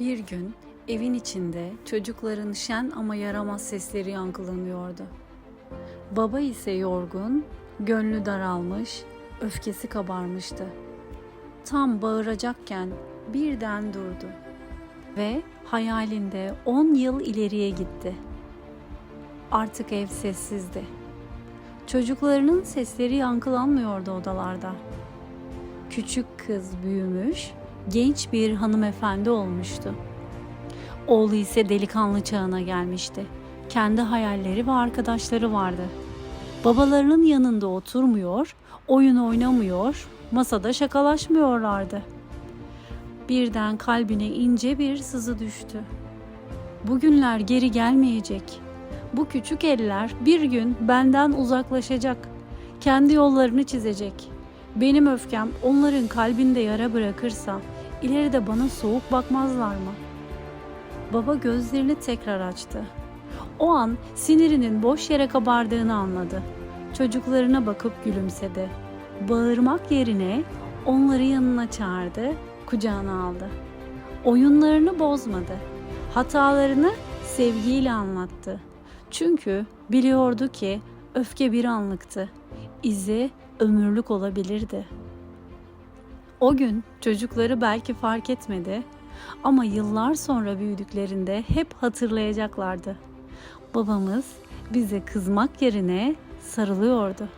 Bir gün evin içinde çocukların şen ama yaramaz sesleri yankılanıyordu. Baba ise yorgun, gönlü daralmış, öfkesi kabarmıştı. Tam bağıracakken birden durdu ve hayalinde 10 yıl ileriye gitti. Artık ev sessizdi. Çocuklarının sesleri yankılanmıyordu odalarda. Küçük kız büyümüş, genç bir hanımefendi olmuştu. Oğlu ise delikanlı çağına gelmişti. Kendi hayalleri ve arkadaşları vardı. Babalarının yanında oturmuyor, oyun oynamıyor, masada şakalaşmıyorlardı. Birden kalbine ince bir sızı düştü. Bugünler geri gelmeyecek. Bu küçük eller bir gün benden uzaklaşacak. Kendi yollarını çizecek. Benim öfkem onların kalbinde yara bırakırsa ileride bana soğuk bakmazlar mı? Baba gözlerini tekrar açtı. O an sinirinin boş yere kabardığını anladı. Çocuklarına bakıp gülümsedi. Bağırmak yerine onları yanına çağırdı, kucağına aldı. Oyunlarını bozmadı. Hatalarını sevgiyle anlattı. Çünkü biliyordu ki öfke bir anlıktı. İzi ömürlük olabilirdi. O gün çocukları belki fark etmedi ama yıllar sonra büyüdüklerinde hep hatırlayacaklardı. Babamız bize kızmak yerine sarılıyordu.